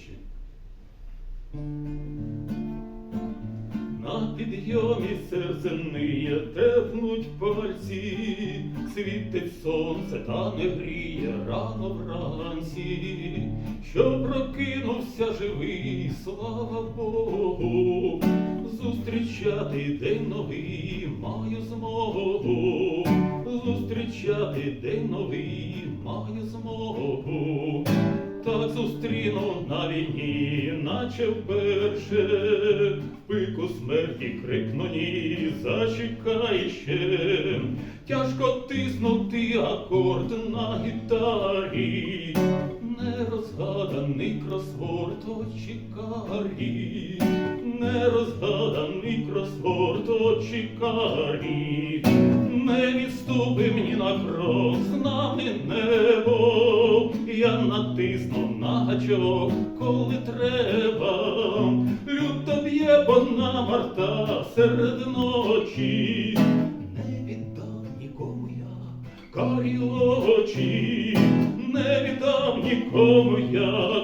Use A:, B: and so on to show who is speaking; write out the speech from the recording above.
A: очі. На підйомі серце ниє, тепнуть пальці, світить сонце та не гріє рано вранці, що прокинувся живий, слава Богу, зустрічати день новий маю змогу, зустрічати день новий маю. Так зустріну на війні, наче вперше, в пику смерті крикну ні, зачекай ще, тяжко тиснути акорд на гітарі, нерозгаданий кросворд очікарі, нерозгаданий кросворд очікарі, не відступи мені на крок, з нами небо, я натисну на гачок, коли треба, люто б'є одна марта серед ночі, не віддам нікому я карі очі, не віддам нікому я